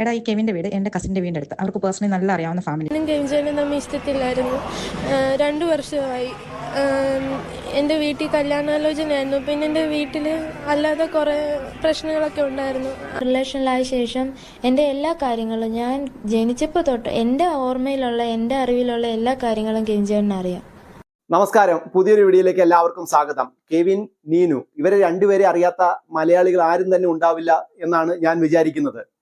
എടാ ഈ കെവിന്റെ വീട് എന്റെ കസിന്റെ വീടിന്റെ അടുത്ത്. അവർക്ക് പേഴ്സണലി നല്ല അറിയാവുന്ന ഫാമിലി തമ്മിൽ ഇഷ്ടത്തില്ലായിരുന്നു. രണ്ടു വർഷമായി. എന്റെ എന്റെ വീട്ടിൽ കല്യാണാലോചനയായിരുന്നു. പിന്നെ എന്റെ വീട്ടിൽ അല്ലാതെ കുറേ പ്രശ്നങ്ങളൊക്കെ ഉണ്ടായിരുന്നു. റിലേഷനിലായ ശേഷം എന്റെ എല്ലാ കാര്യങ്ങളും ഞാൻ ജനിച്ചപ്പോൾ തൊട്ട് എന്റെ ഓർമ്മയിലുള്ള എന്റെ അറിവിലുള്ള എല്ലാ കാര്യങ്ങളും കെഞ്ചേട്ടന് അറിയാം. നമസ്കാരം. പുതിയൊരു വീഡിയോയിലേക്ക് എല്ലാവർക്കും സ്വാഗതം. കെവിൻ നീനു ഇവരെ രണ്ടുപേരെ അറിയാത്ത മലയാളികൾ ആരും തന്നെ ഉണ്ടാവില്ല എന്നാണ് ഞാൻ വിചാരിക്കുന്നത്.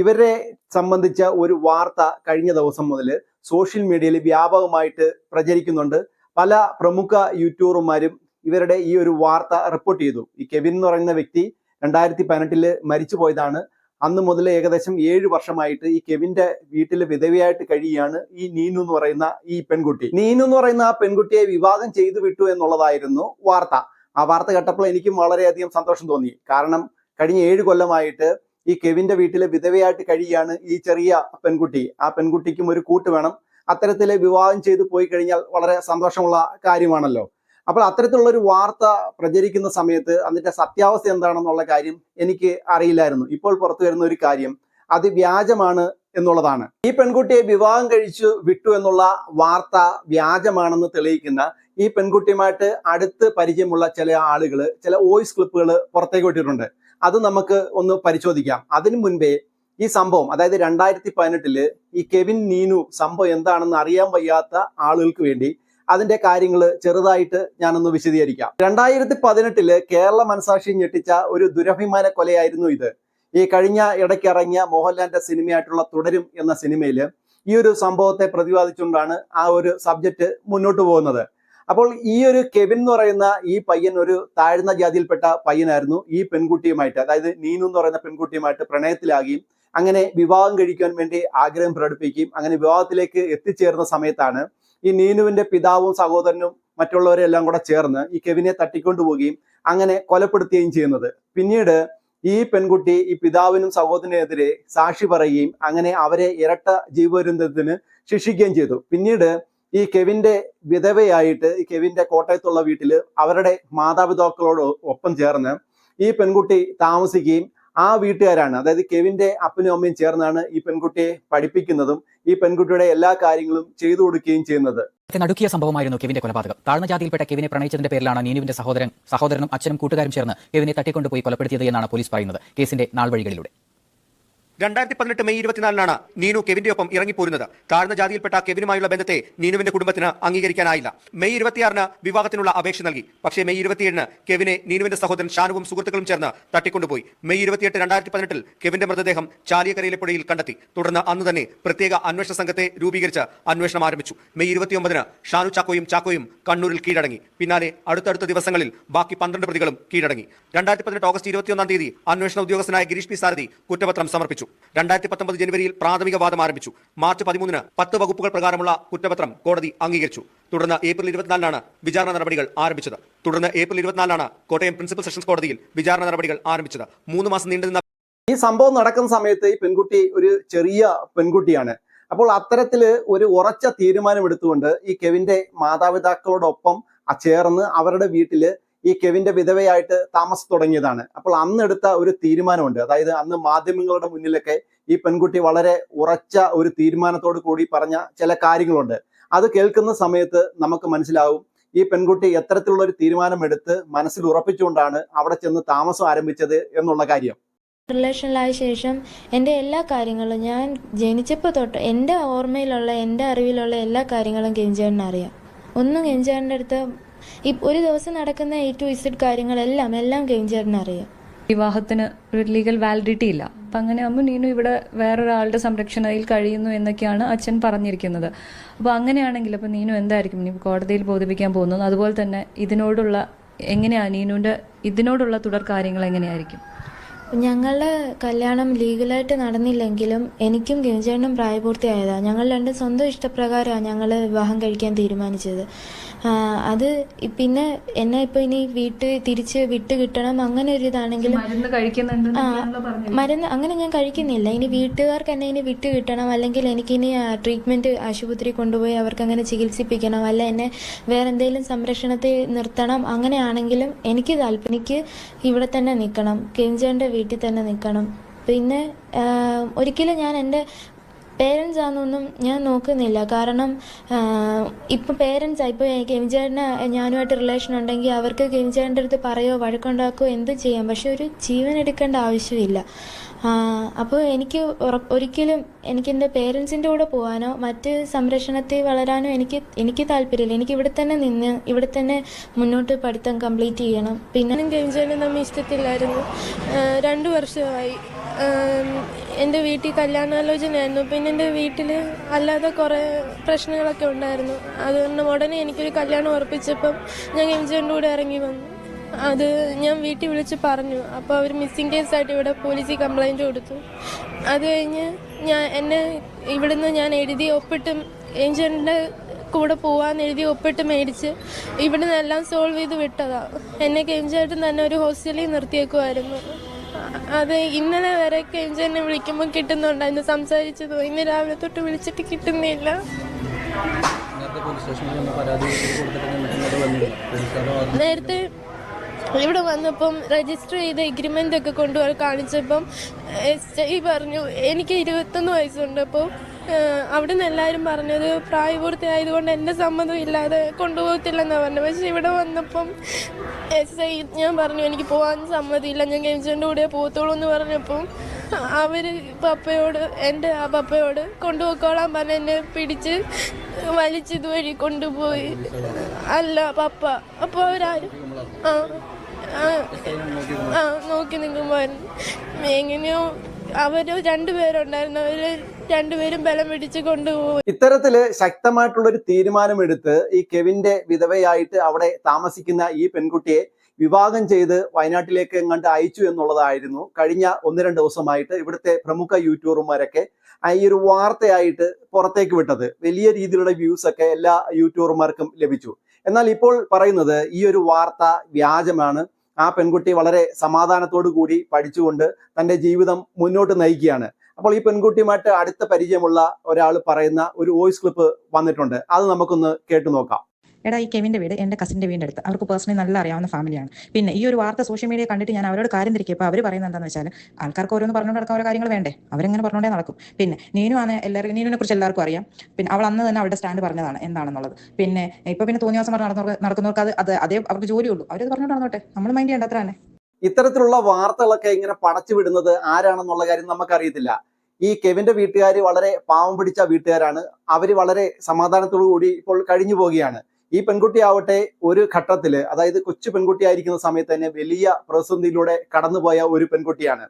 ഇവരെ സംബന്ധിച്ച ഒരു വാർത്ത കഴിഞ്ഞ ദിവസം മുതൽ സോഷ്യൽ മീഡിയയിൽ വ്യാപകമായിട്ട് പ്രചരിക്കുന്നുണ്ട്. പല പ്രമുഖ യൂട്യൂബർമാരും ഇവരുടെ ഈ ഒരു വാർത്ത റിപ്പോർട്ട് ചെയ്തു. ഈ കെവിൻ എന്ന് പറയുന്ന വ്യക്തി രണ്ടായിരത്തി പതിനെട്ടിൽ മരിച്ചു പോയതാണ്. അന്ന് മുതൽ ഏകദേശം ഏഴ് വർഷമായിട്ട് ഈ കെവിന്റെ വീട്ടിൽ വിധവയായിട്ട് കഴിയുകയാണ് ഈ നീനു എന്ന് പറയുന്ന ഈ പെൺകുട്ടി. നീനു എന്ന് പറയുന്ന ആ പെൺകുട്ടിയെ വിവാഹം ചെയ്തു വിട്ടു എന്നുള്ളതായിരുന്നു വാർത്ത. ആ വാർത്ത കേട്ടപ്പോൾ എനിക്കും വളരെയധികം സന്തോഷം തോന്നി. കാരണം കഴിഞ്ഞ ഏഴ് കൊല്ലമായിട്ട് ഈ കെവിന്റെ വീട്ടിലെ വിധവയായിട്ട് കഴിയുകയാണ് ഈ ചെറിയ പെൺകുട്ടി. ആ പെൺകുട്ടിക്കും ഒരു കൂട്ട് വേണം. അത്തരത്തിലെ വിവാഹം ചെയ്തു പോയി കഴിഞ്ഞാൽ വളരെ സന്തോഷമുള്ള കാര്യമാണല്ലോ. അപ്പോൾ അത്തരത്തിലുള്ള ഒരു വാർത്ത പ്രചരിക്കുന്ന സമയത്ത് അതിന്റെ സത്യാവസ്ഥ എന്താണെന്നുള്ള കാര്യം എനിക്ക് അറിയില്ലായിരുന്നു. ഇപ്പോൾ പുറത്തു വരുന്ന ഒരു കാര്യം അത് വ്യാജമാണ് എന്നുള്ളതാണ്. ഈ പെൺകുട്ടിയെ വിവാഹം കഴിച്ചു വിട്ടു എന്നുള്ള വാർത്ത വ്യാജമാണെന്ന് തെളിയിക്കുന്ന ഈ പെൺകുട്ടിയുമായിട്ട് അടുത്ത് പരിചയമുള്ള ചില ആളുകൾ ചില വോയിസ് ക്ലിപ്പുകൾ പുറത്തേക്ക് വിട്ടിട്ടുണ്ട്. അത് നമുക്ക് ഒന്ന് പരിശോധിക്കാം. അതിനു മുൻപേ ഈ സംഭവം അതായത് രണ്ടായിരത്തി പതിനെട്ടിൽ ഈ കെവിൻ നീനു സംഭവം എന്താണെന്ന് അറിയാൻ വയ്യാത്ത ആളുകൾക്ക് വേണ്ടി അതിന്റെ കാര്യങ്ങൾ ചെറുതായിട്ട് ഞാനൊന്ന് വിശദീകരിക്കാം. രണ്ടായിരത്തി പതിനെട്ടിൽ കേരള മനസാക്ഷി ഞെട്ടിച്ച ഒരു ദുരഭിമാന കൊലയായിരുന്നു ഇത്. ഈ കഴിഞ്ഞ ഇടയ്ക്ക് ഇറങ്ങിയ മോഹൻലാലിന്റെ സിനിമയായിട്ടുള്ള തുടരും എന്ന സിനിമയിൽ ഈ ഒരു സംഭവത്തെ പ്രതിപാദിച്ചുകൊണ്ടാണ് ആ ഒരു സബ്ജക്റ്റ് മുന്നോട്ട് പോകുന്നത്. അപ്പോൾ ഈ ഒരു കെവിൻ എന്ന് പറയുന്ന ഈ പയ്യൻ ഒരു താഴ്ന്ന ജാതിയിൽപ്പെട്ട പയ്യനായിരുന്നു. ഈ പെൺകുട്ടിയുമായിട്ട് അതായത് നീനു എന്ന് പറയുന്ന പെൺകുട്ടിയുമായിട്ട് പ്രണയത്തിലാകുകയും അങ്ങനെ വിവാഹം കഴിക്കാൻ വേണ്ടി ആഗ്രഹം പ്രകടിപ്പിക്കുകയും അങ്ങനെ വിവാഹത്തിലേക്ക് എത്തിച്ചേർന്ന സമയത്താണ് ഈ നീനുവിന്റെ പിതാവും സഹോദരനും മറ്റുള്ളവരെല്ലാം കൂടെ ചേർന്ന് ഈ കെവിനെ തട്ടിക്കൊണ്ടുപോവുകയും അങ്ങനെ കൊലപ്പെടുത്തുകയും ചെയ്യുന്നത്. പിന്നീട് ഈ പെൺകുട്ടി ഈ പിതാവിനും സഹോദരനെതിരെ സാക്ഷി പറയുകയും അങ്ങനെ അവരെ ഇരട്ട ജീവപര്യന്തത്തിന് ശിക്ഷിക്കുകയും ചെയ്തു. പിന്നീട് ഈ കെവിന്റെ വിധവയായിട്ട് ഈ കെവിന്റെ കോട്ടയത്തുള്ള വീട്ടിൽ അവരുടെ മാതാപിതാക്കളോട് ഒപ്പം ചേർന്ന് ഈ പെൺകുട്ടി താമസിക്കുകയും ആ വീട്ടുകാരാണ് അതായത് കെവിന്റെ അപ്പനും അമ്മയും ചേർന്നാണ് ഈ പെൺകുട്ടിയെ പഠിപ്പിക്കുന്നതും ഈ പെൺകുട്ടിയുടെ എല്ലാ കാര്യങ്ങളും ചെയ്തു കൊടുക്കുകയും ചെയ്യുന്നത്. നടുക്കിയ സംഭവമായിരുന്നു കെവിന്റെ കൊലപാതകം. താഴ്ന്ന ജാതിയിൽപ്പെട്ട കെവിനെ പ്രണയിച്ചതിന്റെ പേരിലാണ് നീനുവിന്റെ സഹോദരൻ സഹോദരനും അച്ഛനും കൂട്ടുകാരും ചേർന്ന് കെവിനെ തട്ടിക്കൊണ്ടുപോയി കൊലപ്പെടുത്തിയത് എന്നാണ് പോലീസ് പറയുന്നത്. കേസിന്റെ നാൾവഴികളിലൂടെ. രണ്ടായിരത്തി പതിനെട്ട് മെയ് ഇരുപത്തിനാലിനാണ് നീനു കെവിന്റെ ഒപ്പം ഇറങ്ങിപ്പോരുന്നത്. താഴ്ന്ന ജാതിയിൽപ്പെട്ട കെവിനുമായുള്ള ബന്ധത്തെ നീനുവിന്റെ കുടുംബത്തിന് അംഗീകരിക്കാനായില്ല. മെയ് ഇരുപത്തിയാറിന് വിവാഹത്തിനുള്ള അപേക്ഷ നൽകി. പക്ഷേ മെയ് ഇരുപത്തിയേഴിന് കെവിനെ നീനുവിന്റെ സഹോദരൻ ഷാനുവും സുഹൃത്തുക്കളും ചേർന്ന് തട്ടിക്കൊണ്ടുപോയി. മെയ് ഇരുപത്തിയെട്ട് രണ്ടായിരത്തി പതിനെട്ടിൽ കെവിന്റെ മൃതദേഹം ചാലിയക്കരയിലെ പുഴയിൽ കണ്ടെത്തി. തുടർന്ന് അന്ന് തന്നെ പ്രത്യേക അന്വേഷണ സംഘത്തെ രൂപീകരിച്ച് അന്വേഷണം ആരംഭിച്ചു. മെയ് ഇരുപത്തിയൊമ്പതിന് ഷാനു ചാക്കോയും ചാക്കോയും കണ്ണൂരിൽ കീഴടങ്ങി. പിന്നാലെ അടുത്തടുത്ത ദിവസങ്ങളിൽ ബാക്കി പന്ത്രണ്ട് പ്രതികളും കീഴടങ്ങി. രണ്ടായിരത്തി പതിനെട്ട് ഓഗസ്റ്റ് ഇരുപത്തിയൊന്നാം തീയതി അന്വേഷണ ഉദ്യോഗസ്ഥനായ ഗിരീഷ് പി സാരഥി കുറ്റപത്രം സമർപ്പിച്ചു. രണ്ടായിരത്തി പത്തൊമ്പത് ജനുവരിയിൽ പ്രാഥമിക വാദം ആരംഭിച്ചു. മാർച്ച് പതിമൂന്നിന് പത്ത് വകുപ്പുകൾ പ്രകാരമുള്ള കുറ്റപത്രം കോടതി അംഗീകരിച്ചു. തുടർന്ന് ഏപ്രിൽ ഇരുപത്തിനാലിനാണ് വിചാരണ നടപടികൾ ആരംഭിച്ചത്. തുടർന്ന് ഏപ്രിൽ ഇരുപത്തിനാലിനാണ് കോട്ടയം പ്രിൻസിപ്പൽ സെഷൻസ് കോടതിയിൽ വിചാരണ നടപടികൾ ആരംഭിച്ചത്. മൂന്ന് മാസം നീണ്ടുനിന്ന ഈ സംഭവം നടക്കുന്ന സമയത്ത് ഈ പെൺകുട്ടി ഒരു ചെറിയ പെൺകുട്ടിയാണ്. അപ്പോൾ അത്തരത്തിൽ ഒരു ഉറച്ച തീരുമാനം എടുത്തുകൊണ്ട് ഈ കെവിന്റെ മാതാപിതാക്കളോടൊപ്പം ചേർന്ന് അവരുടെ വീട്ടിൽ ഈ കെവിന്റെ വിധവയായിട്ട് താമസം തുടങ്ങിയതാണ്. അപ്പോൾ അന്ന് എടുത്ത ഒരു തീരുമാനമുണ്ട്. അതായത് അന്ന് മാധ്യമങ്ങളുടെ മുന്നിലൊക്കെ ഈ പെൺകുട്ടി വളരെ ഉറച്ച ഒരു തീരുമാനത്തോട് കൂടി പറഞ്ഞ ചില കാര്യങ്ങളുണ്ട്. അത് കേൾക്കുന്ന സമയത്ത് നമുക്ക് മനസ്സിലാവും ഈ പെൺകുട്ടി എത്തരത്തിലുള്ള ഒരു തീരുമാനമെടുത്ത് മനസ്സിൽ ഉറപ്പിച്ചുകൊണ്ടാണ് അവിടെ ചെന്ന് താമസം ആരംഭിച്ചത് എന്നുള്ള കാര്യം. റിലേഷനിലായ ശേഷം എന്റെ എല്ലാ കാര്യങ്ങളും ഞാൻ ജനിച്ചപ്പോൾ തൊട്ട് എന്റെ ഓർമ്മയിലുള്ള എന്റെ അറിവിലുള്ള എല്ലാ കാര്യങ്ങളും കെഞ്ചേട്ടന് അറിയാം ഒന്നും കെഞ്ചേട്ടന്റെ അടുത്ത് ഈ ഒരു ദിവസം നടക്കുന്ന എ ടു ഇസഡ് കാര്യങ്ങളെല്ലാം എല്ലാം കെഞ്ചേട്ടന് അറിയാം. വിവാഹത്തിന് ഒരു ലീഗൽ വാലിഡിറ്റി ഇല്ല. അപ്പം അങ്ങനെ ആകുമ്പോൾ നീനു ഇവിടെ വേറൊരാളുടെ സംരക്ഷണയിൽ കഴിയുന്നു എന്നൊക്കെയാണ് അച്ഛൻ പറഞ്ഞിരിക്കുന്നത്. അപ്പോൾ അങ്ങനെയാണെങ്കിൽ അപ്പോൾ നീനു എന്തായിരിക്കും? നീ കോടതിയിൽ ബോധിപ്പിക്കാൻ പോകുന്നത് അതുപോലെ തന്നെ ഇതിനോടുള്ള എങ്ങനെയാണ് നീനുവിന്റെ ഇതിനോടുള്ള തുടർ കാര്യങ്ങൾ എങ്ങനെയായിരിക്കും? ഞങ്ങളുടെ കല്യാണം ലീഗലായിട്ട് നടന്നില്ലെങ്കിലും എനിക്കും ഗിരിചേട്ടനും പ്രായപൂർത്തിയായതാണ് ഞങ്ങൾ രണ്ടും സ്വന്തം ഇഷ്ടപ്രകാരമാണ് ഞങ്ങൾ വിവാഹം കഴിക്കാൻ തീരുമാനിച്ചത്. അത് പിന്നെ എന്നെ ഇപ്പോൾ ഇനി വീട്ട് തിരിച്ച് വിട്ട് കിട്ടണം അങ്ങനെ ഒരു ഇതാണെങ്കിലും മരുന്ന് അങ്ങനെ ഞാൻ കഴിക്കുന്നില്ല. ഇനി വീട്ടുകാർക്ക് എന്നെ ഇനി വിട്ട് കിട്ടണം അല്ലെങ്കിൽ എനിക്കിനി ട്രീറ്റ്മെന്റ് ആശുപത്രി കൊണ്ടുപോയി അവർക്ക് അങ്ങനെ ചികിത്സിപ്പിക്കണം അല്ല എന്നെ വേറെ എന്തെങ്കിലും സംരക്ഷണത്തിൽ നിർത്തണം അങ്ങനെയാണെങ്കിലും എനിക്ക് താല്പര്യം എനിക്ക് ഇവിടെ തന്നെ നിൽക്കണം. കെഞ്ചേന്റെ വീട്ടിൽ തന്നെ നിൽക്കണം. പിന്നെ ഒരിക്കലും ഞാൻ എന്റെ പേരൻസ് ആണെന്നൊന്നും ഞാൻ നോക്കുന്നില്ല. കാരണം ഇപ്പം പേരൻസ് ഇപ്പോൾ കെമിചേട്ടന് ഞാനുമായിട്ട് റിലേഷൻ ഉണ്ടെങ്കിൽ അവർക്ക് കെമിചേട്ടന്റെ അടുത്ത് പറയോ വഴക്കുണ്ടാക്കുകയോ എന്ത് ചെയ്യാം? പക്ഷെ ഒരു ജീവൻ എടുക്കേണ്ട ആവശ്യമില്ല. അപ്പോൾ എനിക്ക് ഒരിക്കലും എനിക്ക് എന്റെ പേരൻസിന്റെ കൂടെ പോകാനോ മറ്റ് സംരക്ഷണത്തിൽ വളരാനോ എനിക്ക് എനിക്ക് താല്പര്യമില്ല. എനിക്ക് ഇവിടെ തന്നെ നിന്ന് ഇവിടെ തന്നെ മുന്നോട്ട് പഠിത്തം കംപ്ലീറ്റ് ചെയ്യണം. പിന്നെ കെഞ്ചാനും തമ്മിൽ ഇഷ്ടത്തില്ലായിരുന്നു. രണ്ട് വർഷമായി. എന്റെ വീട്ടിൽ കല്യാണാലോചനയായിരുന്നു. പിന്നെ എന്റെ വീട്ടിൽ അല്ലാതെ കുറേ പ്രശ്നങ്ങളൊക്കെ ഉണ്ടായിരുന്നു. അതുകൊണ്ട് ഉടനെ എനിക്കൊരു കല്യാണം ഉറപ്പിച്ചപ്പം ഞാൻ കെഞ്ചാന്റെ കൂടെ ഇറങ്ങി വന്നു. അത് ഞാൻ വീട്ടിൽ വിളിച്ച് പറഞ്ഞു. അപ്പോൾ അവർ മിസ്സിംഗ് കേസായിട്ട് ഇവിടെ പോലീസിൽ കംപ്ലൈന്റ് കൊടുത്തു. അത് കഴിഞ്ഞ് ഞാൻ എന്നെ ഇവിടുന്ന് ഞാൻ എഴുതി ഒപ്പിട്ട് ഏഞ്ചലിന്റെ കൂടെ പോവാന്ന് എഴുതി ഒപ്പിട്ട് മേടിച്ച് ഇവിടുന്ന് എല്ലാം സോൾവ് ചെയ്ത് വിട്ടതാണ് എന്നെ കേഞ്ചായിട്ടും തന്നെ ഒരു ഹോസ്റ്റലിൽ നിർത്തിയേക്കുമായിരുന്നു അത് ഇന്നലെ വരെ കെഞ്ചെന്നെ വിളിക്കുമ്പോൾ കിട്ടുന്നുണ്ടായിരുന്നു സംസാരിച്ചതോ ഇന്ന് രാവിലെ തൊട്ട് വിളിച്ചിട്ട് കിട്ടുന്നില്ല. നേരത്തെ ഇവിടെ വന്നപ്പം രജിസ്റ്റർ ചെയ്ത എഗ്രിമെന്റ് ഒക്കെ കൊണ്ടുപോയി കാണിച്ചപ്പം എസ് ഐ പറഞ്ഞു എനിക്ക് ഇരുപത്തൊന്ന് വയസ്സുണ്ട്. അപ്പോൾ അവിടെ നിന്ന് എല്ലാവരും പറഞ്ഞത് പ്രായപൂർത്തി ആയതുകൊണ്ട് എന്റെ സമ്മതം ഇല്ലാതെ കൊണ്ടുപോകത്തില്ലെന്നാണ് പറഞ്ഞത്. പക്ഷെ ഇവിടെ വന്നപ്പം എസ് ഞാൻ പറഞ്ഞു എനിക്ക് പോകാൻ സമ്മതിയില്ല. ഞാൻ കെഞ്ചന്റെ കൂടെ പോകത്തുള്ളൂ എന്ന് പറഞ്ഞപ്പോൾ അവർ പപ്പയോട് എന്റെ ആ പപ്പയോട് കൊണ്ടുപോയിക്കോളാൻ പറഞ്ഞ് എന്നെ പിടിച്ച് വലിച്ച് ഇതുവഴി കൊണ്ടുപോയി. അല്ല പപ്പ. അപ്പോൾ അവരാരും ആ, ആ നോക്കി നിൽക്കുമ്പോൾ എങ്ങനെയോ അവർ രണ്ടുപേരുണ്ടായിരുന്നു. അവർ രണ്ടുപേരും ബലം പിടിച്ച് കൊണ്ടുപോകും. ഇത്തരത്തിൽ ശക്തമായിട്ടുള്ള ഒരു തീരുമാനമെടുത്ത് ഈ കെവിന്റെ വിധവയായിട്ട് അവിടെ താമസിക്കുന്ന ഈ പെൺകുട്ടിയെ വിവാഹം ചെയ്ത് വയനാട്ടിലേക്ക് എങ്ങാണ്ട് അയച്ചു എന്നുള്ളതായിരുന്നു. കഴിഞ്ഞ ഒന്ന് രണ്ട് ദിവസമായിട്ട് ഇവിടുത്തെ പ്രമുഖ യൂട്യൂബർമാരൊക്കെ ഈ ഒരു വാർത്തയായിട്ട് പുറത്തേക്ക് വിട്ടത്. വലിയ രീതിയിലുള്ള വ്യൂസ് ഒക്കെ എല്ലാ യൂട്യൂബർമാർക്കും ലഭിച്ചു. എന്നാൽ ഇപ്പോൾ പറയുന്നത് ഈ ഒരു വാർത്ത വ്യാജമാണ്. ആ പെൺകുട്ടി വളരെ സമാധാനത്തോടു കൂടി പഠിച്ചുകൊണ്ട് തന്റെ ജീവിതം മുന്നോട്ട് നയിക്കുകയാണ്. അപ്പോൾ ഈ പെൺകുട്ടിയുമായിട്ട് അടുത്ത പരിചയമുള്ള ഒരാൾ പറയുന്ന ഒരു വോയിസ് ക്ലിപ്പ് വന്നിട്ടുണ്ട്. അത് നമുക്കൊന്ന് കേട്ടു നോക്കാം. എടാ ഈ കെവിന്റെ വീട് എന്റെ കസിന്റെ വീടിന്റെ അടുത്ത്. അവർക്ക് പേഴ്സണലി നല്ല അറിയാവുന്ന ഫാമിലിയാണ് പിന്നെ ഈ ഒരു വാർത്ത സോഷ്യൽ മീഡിയ കണ്ടിട്ട് ഞാൻ അവരോട് കാര്യം തിരിക്കിയപ്പോൾ അവർ പറയുന്നത് എന്താണെന്ന് വെച്ചാൽ ആൾക്കാർക്ക് ഓരോന്ന് പറഞ്ഞുകൊണ്ട് നടക്കാൻ ഓരോ കാര്യങ്ങൾ വേണ്ടേ? അവരെങ്ങനെ പറഞ്ഞുകൊണ്ടേ നടക്കും? പിന്നെ നീനു ആണ് എല്ലാവരും നീനുവിനെ കുറിച്ച് എല്ലാവർക്കും അറിയാം. പിന്നെ അവൾ അന്ന് തന്നെ അവരുടെ സ്റ്റാൻഡ് പറഞ്ഞതാണ് എന്താണെന്നുള്ളത്. പിന്നെ ഇപ്പൊ പിന്നെ തോന്നിയ ദിവസം നടക്കുന്നവർക്ക് അത് അത് അതേ അവർക്ക് ജോലിയുള്ളൂ. അവരത് പറഞ്ഞുകൊണ്ട് നടന്നോട്ടെ? നമ്മൾ മൈൻഡ് ചെയ്യേണ്ട അത്ര തന്നെ. ഇത്തരത്തിലുള്ള വാർത്തകളൊക്കെ ഇങ്ങനെ പടച്ചു വിടുന്നത് ആരാണെന്നുള്ള കാര്യം നമുക്കറിയത്തില്ല. ഈ കെവിന്റെ വീട്ടുകാർ വളരെ പാവം പിടിച്ച വീട്ടുകാരാണ്. അവർ വളരെ സമാധാനത്തോടു കൂടി ഇപ്പോൾ കഴിഞ്ഞു പോവുകയാണ്. ഈ പെൺകുട്ടി ആവട്ടെ ഒരു ഘട്ടത്തിൽ അതായത് കൊച്ചു പെൺകുട്ടി പെൺകുട്ടിയായിരിക്കുന്ന സമയത്ത് തന്നെ വലിയ പ്രതിസന്ധിയിലൂടെ കടന്നുപോയ ഒരു പെൺകുട്ടിയാണ്.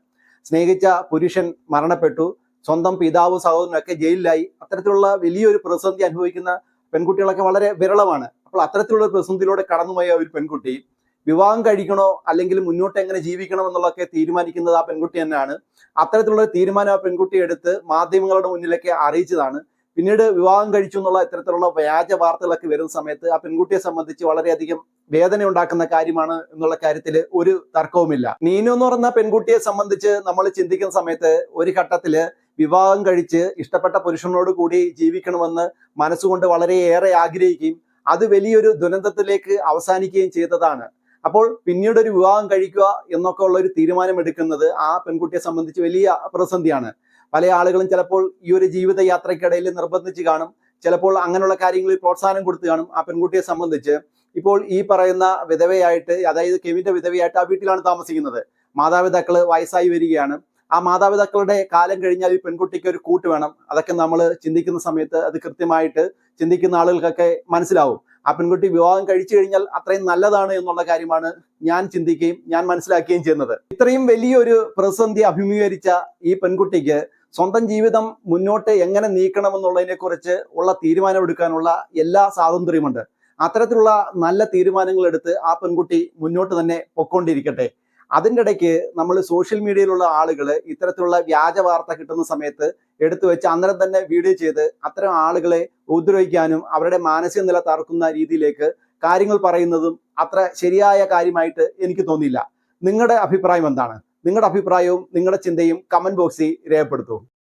സ്നേഹിച്ച പുരുഷൻ മരണപ്പെട്ടു. സ്വന്തം പിതാവ് സഹോദരനൊക്കെ ജയിലിലായി. അത്തരത്തിലുള്ള വലിയൊരു പ്രതിസന്ധി അനുഭവിക്കുന്ന പെൺകുട്ടികളൊക്കെ വളരെ വിരളമാണ്. അപ്പോൾ അത്തരത്തിലുള്ള പ്രതിസന്ധിയിലൂടെ കടന്നുപോയ ഒരു പെൺകുട്ടി വിവാഹം കഴിക്കണോ അല്ലെങ്കിൽ മുന്നോട്ട് എങ്ങനെ ജീവിക്കണം എന്നുള്ളതൊക്കെ തീരുമാനിക്കുന്നത് ആ പെൺകുട്ടി തന്നെയാണ്. അത്തരത്തിലുള്ള തീരുമാനം ആ പെൺകുട്ടി എടുത്ത് മാധ്യമങ്ങളുടെ മുന്നിലൊക്കെ അറിയിച്ചതാണ്. പിന്നീട് വിവാഹം കഴിച്ചു എന്നുള്ള ഇത്തരത്തിലുള്ള വ്യാജ വാർത്തകളൊക്കെ വരുന്ന സമയത്ത് ആ പെൺകുട്ടിയെ സംബന്ധിച്ച് വളരെയധികം വേദന ഉണ്ടാക്കുന്ന കാര്യമാണ് എന്നുള്ള കാര്യത്തിൽ ഒരു തർക്കവുമില്ല. നീനു എന്ന് പറയുന്ന പെൺകുട്ടിയെ സംബന്ധിച്ച് നമ്മൾ ചിന്തിക്കുന്ന സമയത്ത് ഒരു ഘട്ടത്തിൽ വിവാഹം കഴിച്ച് ഇഷ്ടപ്പെട്ട പുരുഷനോട് കൂടി ജീവിക്കണമെന്ന് മനസ്സുകൊണ്ട് വളരെയേറെ ആഗ്രഹിക്കുകയും അത് വലിയൊരു ദുരന്തത്തിലേക്ക് അവസാനിക്കുകയും ചെയ്തതാണ്. അപ്പോൾ പിന്നീട് ഒരു വിവാഹം കഴിക്കുക എന്നൊക്കെ ഉള്ള ഒരു തീരുമാനം എടുക്കുന്നത് ആ പെൺകുട്ടിയെ സംബന്ധിച്ച് വലിയ പ്രതിസന്ധിയാണ്. പല ആളുകളും ചിലപ്പോൾ ഈ ഒരു ജീവിത യാത്രയ്ക്കിടയിൽ നിർബന്ധിച്ച് കാണും. ചിലപ്പോൾ അങ്ങനെയുള്ള കാര്യങ്ങളിൽ പ്രോത്സാഹനം കൊടുത്തു കാണും ആ പെൺകുട്ടിയെ സംബന്ധിച്ച്. ഇപ്പോൾ ഈ പറയുന്ന വിധവയായിട്ട് അതായത് കെവിന്റെ വിധവയായിട്ട് ആ വീട്ടിലാണ് താമസിക്കുന്നത്. മാതാപിതാക്കൾ വയസ്സായി വരികയാണ്. ആ മാതാപിതാക്കളുടെ കാലം കഴിഞ്ഞാൽ ഈ പെൺകുട്ടിക്ക് ഒരു കൂട്ട് വേണം. അതൊക്കെ നമ്മൾ ചിന്തിക്കുന്ന സമയത്ത് അത് കൃത്യമായിട്ട് ചിന്തിക്കുന്ന ആളുകൾക്കൊക്കെ മനസ്സിലാവും. ആ പെൺകുട്ടി വിവാഹം കഴിച്ചു കഴിഞ്ഞാൽ അത്രയും നല്ലതാണ് എന്നുള്ള കാര്യമാണ് ഞാൻ ചിന്തിക്കുകയും ഞാൻ മനസ്സിലാക്കുകയും ചെയ്യുന്നത്. ഇത്രയും വലിയൊരു പ്രതിസന്ധി അഭിമുഖീകരിച്ച ഈ പെൺകുട്ടിക്ക് സ്വന്തം ജീവിതം മുന്നോട്ട് എങ്ങനെ നീക്കണമെന്നുള്ളതിനെ കുറിച്ച് ഉള്ള തീരുമാനമെടുക്കാനുള്ള എല്ലാ സ്വാതന്ത്ര്യമുണ്ട്. അത്തരത്തിലുള്ള നല്ല തീരുമാനങ്ങൾ എടുത്ത് ആ പെൺകുട്ടി മുന്നോട്ട് തന്നെ പൊക്കോണ്ടിരിക്കട്ടെ അതിന്റെ ഇടയ്ക്ക് നമ്മൾ സോഷ്യൽ മീഡിയയിലുള്ള ആളുകൾ ഇത്തരത്തിലുള്ള വ്യാജ വാർത്ത കിട്ടുന്ന സമയത്ത് എടുത്തു വെച്ച് അന്നേരം തന്നെ വീഡിയോ ചെയ്ത് അത്തരം ആളുകളെ ഉപദ്രവിക്കാനും അവരുടെ മാനസിക നില തറക്കുന്ന രീതിയിലേക്ക് കാര്യങ്ങൾ പറയുന്നതും അത്ര ശരിയായ കാര്യമായിട്ട് എനിക്ക് തോന്നിയില്ല. നിങ്ങളുടെ അഭിപ്രായം എന്താണ്? നിങ്ങളുടെ അഭിപ്രായവും നിങ്ങളുടെ ചിന്തയും കമന്റ് ബോക്സിൽ രേഖപ്പെടുത്തൂ.